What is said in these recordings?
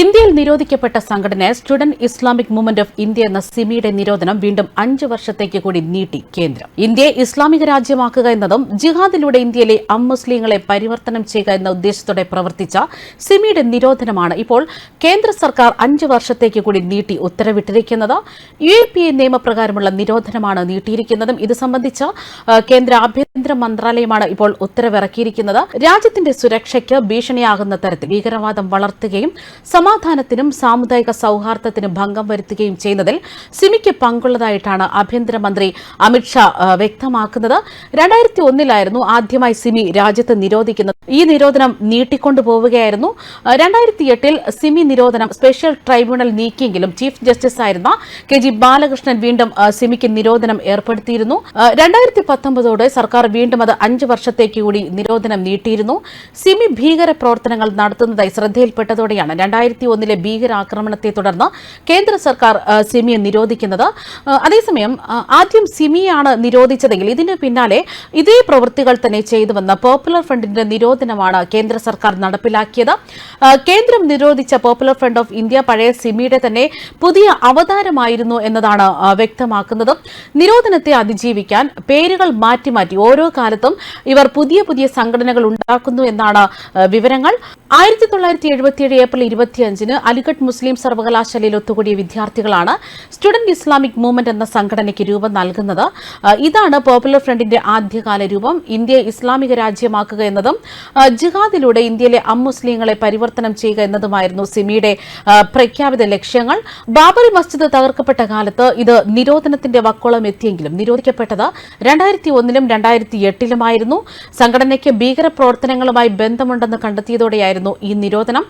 ഇന്ത്യയിൽ നിരോധിക്കപ്പെട്ട സംഘടന student Islamic movement of India എന്ന സിമിയുടെ നിരോധനം വീണ്ടും അഞ്ച് വർഷത്തേക്ക് കൂടി നീട്ടി കേന്ദ്രം. ഇന്ത്യയെ ഇസ്ലാമിക രാജ്യമാക്കുക എന്നതും ജിഹാദിലൂടെ ഇന്ത്യയിലെ അമുസ്ലിങ്ങളെ പരിവർത്തനം ചെയ്യുക എന്ന ഉദ്ദേശത്തോടെ പ്രവർത്തിച്ച സിമിയുടെ നിരോധനമാണ് ഇപ്പോൾ കേന്ദ്ര സർക്കാർ അഞ്ച് വർഷത്തേക്ക് കൂടി നീട്ടി ഉത്തരവിട്ടിരിക്കുന്നത്. യു എ പി എ നിയമപ്രകാരമുള്ള നിരോധനമാണ് നീട്ടിയിരിക്കുന്നതും ഇത് സംബന്ധിച്ച് കേന്ദ്ര ആഭ്യന്തര മന്ത്രാലയമാണ് ഇപ്പോൾ ഉത്തരവിറക്കിയിരിക്കുന്നത്. രാജ്യത്തിന്റെ സുരക്ഷയ്ക്ക് ഭീഷണിയാകുന്ന തരത്തിൽ ഭീകരവാദം വളർത്തുകയും സമാധാനത്തിനും സാമുദായിക സൌഹാർദ്ദത്തിനും ഭംഗം വരുത്തുകയും ചെയ്യുന്നതിൽ സിമിക്ക് പങ്കുള്ളതായിട്ടാണ് ആഭ്യന്തരമന്ത്രി അമിത്ഷാ വ്യക്തമാക്കുന്നത്. രണ്ടായിരത്തി ഒന്നിലായിരുന്നു ആദ്യമായി സിമി രാജ്യത്ത് നിരോധിക്കുന്നത്. ഈ നിരോധനം നീട്ടിക്കൊണ്ടുപോവുകയായിരുന്നു രണ്ടായിരത്തി എട്ടിൽ സിമി നിരോധനം സ്പെഷ്യൽ ട്രൈബ്യൂണൽ നീക്കിയെങ്കിലും ചീഫ് ജസ്റ്റിസ് ആയിരുന്ന കെ ജി ബാലകൃഷ്ണൻ വീണ്ടും സിമിക്ക് നിരോധനം ഏർപ്പെടുത്തിയിരുന്നു. രണ്ടായിരത്തി പത്തൊമ്പതോടെ സർക്കാർ വീണ്ടും അത് അഞ്ച് വർഷത്തേക്ക് കൂടി നിരോധനം നീട്ടിയിരുന്നു. സിമി ഭീകര പ്രവർത്തനങ്ങൾ നടത്തുന്നതായി ശ്രദ്ധയിൽപ്പെട്ടതോടെയാണ് രണ്ടായിരത്തി ഒന്നിലെ ഭീകരാക്രമണത്തെ തുടർന്ന് കേന്ദ്ര സർക്കാർ സിമിയെ നിരോധിക്കുന്നത്. അതേസമയം ആദ്യം സിമിയാണ് നിരോധിച്ചതെങ്കിൽ ഇതിന് പിന്നാലെ ഇതേ പ്രവൃത്തികൾ തന്നെ ചെയ്തുവന്ന പോപ്പുലർ ഫ്രണ്ടിന്റെ നിരോധനമാണ് കേന്ദ്ര സർക്കാർ നടപ്പിലാക്കിയത്. കേന്ദ്രം നിരോധിച്ച പോപ്പുലർ ഫ്രണ്ട് ഓഫ് ഇന്ത്യ പഴയ സിമിയുടെ തന്നെ പുതിയ അവതാരമായിരുന്നു എന്നതാണ് വ്യക്തമാക്കുന്നത്. നിരോധനത്തെ അതിജീവിക്കാൻ പേരുകൾ മാറ്റി മാറ്റി ഓരോ കാലത്തും ഇവർ പുതിയ പുതിയ സംഘടനകൾ ഉണ്ടാക്കുന്നു എന്നാണ് വിവരങ്ങൾ. ആയിരത്തി തൊള്ളായിരത്തി എഴുപത്തിയേഴ് ഏപ്രിൽ ഇരുപത്തിയഞ്ചിന് അലിഗഡ് മുസ്ലിം സർവകലാശാലയിൽ ഒത്തുകൂടിയ വിദ്യാർത്ഥികളാണ് സ്റ്റുഡന്റ് ഇസ്ലാമിക് മൂവ്മെന്റ് എന്ന സംഘടനയ്ക്ക് രൂപം നൽകുന്നത്. ഇതാണ് പോപ്പുലർ ഫ്രണ്ടിന്റെ ആദ്യകാല രൂപം. ഇന്ത്യയെ ഇസ്ലാമിക രാജ്യമാക്കുക എന്നതും ജിഹാദിലൂടെ ഇന്ത്യയിലെ അമുസ്ലിങ്ങളെ പരിവർത്തനം ചെയ്യുക എന്നതുമായിരുന്നു സിമിയുടെ പ്രഖ്യാപിത ലക്ഷ്യങ്ങൾ. ബാബറി മസ്ജിദ് തകർക്കപ്പെട്ട കാലത്ത് ഇത് നിരോധനത്തിന്റെ വക്കോളം എത്തിയെങ്കിലും നിരോധിക്കപ്പെട്ടത് രണ്ടായിരത്തി ഒന്നിലും രണ്ടായിരത്തി എട്ടിലുമായിരുന്നു സംഘടനയ്ക്ക് ഭീകരപ്രവർത്തനങ്ങളുമായി ബന്ധമുണ്ടെന്ന് കണ്ടെത്തിയതോടെയായിരുന്നു ഈ നിരോധനം.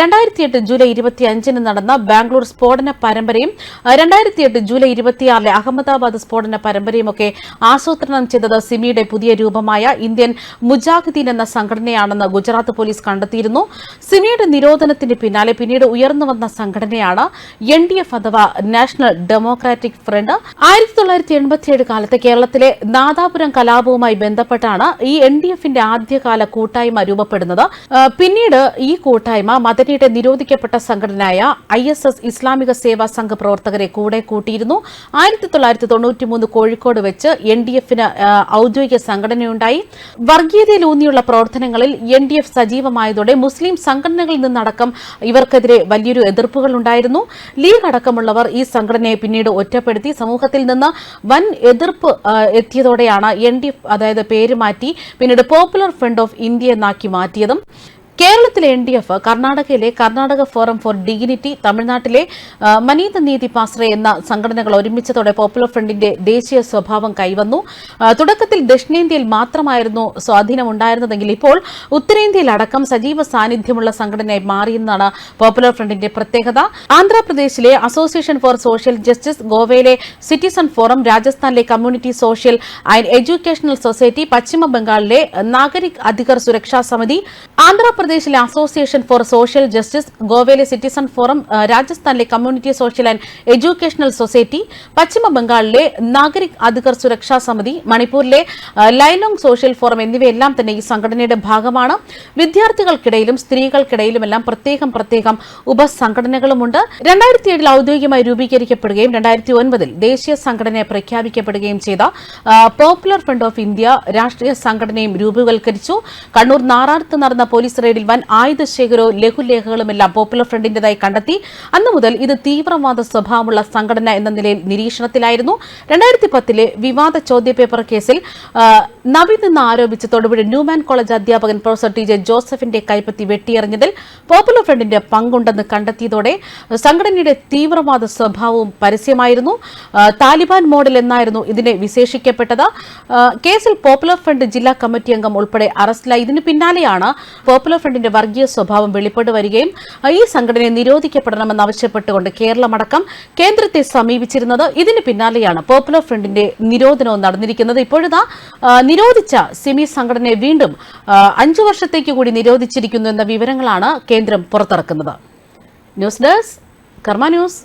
രണ്ടായിരത്തി എട്ട് ജൂലൈ ഇരുപത്തി അഞ്ചിന് നടന്ന ബാംഗ്ലൂർ സ്ഫോടന പരമ്പരയും രണ്ടായിരത്തി എട്ട് ജൂലൈ ഇരുപത്തിയാറിലെ അഹമ്മദാബാദ് സ്ഫോടന പരമ്പരയുമൊക്കെ ആസൂത്രണം ചെയ്തത് സിമിയുടെ പുതിയ രൂപമായ ഇന്ത്യൻ മുജാഹിദ്ദീൻ എന്ന സംഘടനയാണെന്ന് ഗുജറാത്ത് പോലീസ് കണ്ടെത്തിയിരുന്നു. സിമിയുടെ നിരോധനത്തിന് പിന്നാലെ പിന്നീട് ഉയർന്നു വന്ന സംഘടനയാണ് എൻ ഡി എഫ് അഥവാ നാഷണൽ ഡെമോക്രാറ്റിക് ഫ്രണ്ട്. ആയിരത്തി തൊള്ളായിരത്തി എൺപത്തിയേഴ് കാലത്ത് കേരളത്തിലെ നാദാപുരം കലാപവുമായി ബന്ധപ്പെട്ടാണ് ഈ എൻ ഡി എഫിന്റെ ആദ്യകാല കൂട്ടായ്മ രൂപപ്പെടുന്നത്. ആ, പിന്നീട് ഈ കൂട്ടായ്മ മദനിയുടെ നിരോധിക്കപ്പെട്ട സംഘടനയായ ഐ എസ് എസ് ഇസ്ലാമിക സേവാ സംഘ പ്രവർത്തകരെ കൂടെ കൂട്ടിയിരുന്നു. ആയിരത്തി തൊള്ളായിരത്തി തൊണ്ണൂറ്റിമൂന്ന് കോഴിക്കോട് വെച്ച് എൻ ഡി എഫിന് ഔദ്യോഗിക സംഘടനയുണ്ടായി. വർഗീയതയിലൂന്നിയുള്ള പ്രവർത്തനങ്ങളിൽ എൻ ഡി എഫ് സജീവമായതോടെ മുസ്ലിം സംഘടനകളിൽ നിന്നടക്കം ഇവർക്കെതിരെ വലിയൊരു എതിർപ്പുകൾ ഉണ്ടായിരുന്നു ലീഗ് അടക്കമുള്ളവർ ഈ സംഘടനയെ പിന്നീട് ഒറ്റപ്പെടുത്തി സമൂഹത്തിൽ നിന്ന് വൻ എതിർപ്പ് എത്തിയതോടെയാണ് എൻ ഡി എഫ് അതായത് പേര് മാറ്റി പിന്നീട് പോപ്പുലർ ഫ്രണ്ട് ഓഫ് ഇന്ത്യ എന്നാക്കി മാറ്റിയതും. കേരളത്തിലെ എൻ ഡി എഫ് കർണാടകയിലെ കർണാടക ഫോറം ഫോർ ഡിഗ്നിറ്റി തമിഴ്നാട്ടിലെ മനീത നീതി പാസ്ര എന്ന സംഘടനകൾ ഒരുമിച്ചതോടെ പോപ്പുലർ ഫ്രണ്ടിന്റെ ദേശീയ സ്വഭാവം കൈവന്നു. തുടക്കത്തിൽ ദക്ഷിണേന്ത്യയിൽ മാത്രമായിരുന്നു സ്വാധീനം ഉണ്ടായിരുന്നതെങ്കിൽ ഇപ്പോൾ ഉത്തരേന്ത്യയിലടക്കം സജീവ സാന്നിധ്യമുള്ള സംഘടനയായി മാറിയെന്നാണ് പോപ്പുലർ ഫ്രണ്ടിന്റെ പ്രത്യേകത. ആന്ധ്രാപ്രദേശിലെ അസോസിയേഷൻ ഫോർ സോഷ്യൽ ജസ്റ്റിസ് ഗോവയിലെ സിറ്റിസൺ ഫോറം രാജസ്ഥാനിലെ community social and educational society പശ്ചിമ ബംഗാളിലെ നാഗരിക് അധികർ സുരക്ഷാ സമിതി ആന്ധ്രാപ്രദേശിലെ അസോസിയേഷൻ ഫോർ സോഷ്യൽ ജസ്റ്റിസ് ഗോവയിലെ സിറ്റിസൺ ഫോറം രാജസ്ഥാനിലെ community social and educational society പശ്ചിമ ബംഗാളിലെ നാഗരിക് അധികർ സുരക്ഷാ സമിതി മണിപ്പൂരിലെ ലൈലോങ് സോഷ്യൽ ഫോറം എന്നിവയെല്ലാം തന്നെ ഈ സംഘടനയുടെ ഭാഗമാണ്. വിദ്യാർത്ഥികൾക്കിടയിലും സ്ത്രീകൾക്കിടയിലുമെല്ലാം പ്രത്യേകം പ്രത്യേകം ഉപസംഘടനകളുമുണ്ട്. രണ്ടായിരത്തി ഏഴിൽ ഔദ്യോഗികമായി രൂപീകരിക്കപ്പെടുകയും രണ്ടായിരത്തി ഒൻപതിൽ ദേശീയ സംഘടനയെ പ്രഖ്യാപിക്കപ്പെടുകയും ചെയ്ത പോപ്പുലർ ഫ്രണ്ട് ഓഫ് ഇന്ത്യ രാഷ്ട്രീയ സംഘടനയും രൂപവൽക്കരിച്ചു. കണ്ണൂർ നാറാണത്ത് നടന്ന പോലീസ് റെയ്ഡിൽ വൻ ആയുധ ശേഖരവും ലഘുലേഖകളുമെല്ലാം പോപ്പുലർ ഫ്രണ്ടിന്റേതായി കണ്ടെത്തി. അന്നു മുതൽ ഇത് തീവ്രവാദ സ്വഭാവമുള്ള സംഘടന എന്ന നിലയിൽ നിരീക്ഷണത്തിലായിരുന്നു. രണ്ടായിരത്തി പത്തിലെ വിവാദ ചോദ്യപേപ്പർ കേസിൽ നവീദ് എന്ന് ആരോപിച്ച് തൊടുപുഴ ന്യൂമാൻ കോളേജ് അധ്യാപകൻ പ്രൊഫസർ ടി ജെ ജോസഫിന്റെ കൈപ്പത്തി വെട്ടിയെറിഞ്ഞതിൽ പോപ്പുലർ ഫ്രണ്ടിന്റെ പങ്കുണ്ടെന്ന് കണ്ടെത്തിയതോടെ സംഘടനയുടെ തീവ്രവാദ സ്വഭാവവും പരസ്യമായിരുന്നു. താലിബാൻ മോഡൽ എന്നായിരുന്നു ഇതിനെ വിശേഷിക്കപ്പെട്ടത്. കേസിൽ പോപ്പുലർ ഫ്രണ്ട് ജില്ലാ കമ്മിറ്റി അംഗം ഉൾപ്പെടെ അറസ്റ്റിലായി. ഇതിന് പിന്നാലെയാണ് പോപ്പുലർ ഫ്രണ്ടിന്റെ വർഗീയ സ്വഭാവം വെളിപ്പെട്ടു വരികയും ഈ സംഘടനയെ നിരോധിക്കപ്പെടണമെന്ന് ആവശ്യപ്പെട്ടുകൊണ്ട് കേരളമടക്കം കേന്ദ്രത്തെ സമീപിച്ചിരുന്നത് ഇതിന് പിന്നാലെയാണ്. പോപ്പുലർ ഫ്രണ്ടിന്റെ നിരോധനവും നടന്നിരിക്കുന്നത്. ഇപ്പോഴത്തെ നിരോധിച്ച സിമി സംഘടനയെ വീണ്ടും അഞ്ചു വർഷത്തേക്ക് കൂടി നിരോധിച്ചിരിക്കുന്നു എന്ന വിവരങ്ങളാണ് കേന്ദ്രം പുറത്തിറക്കുന്നത്. News desk Karma news.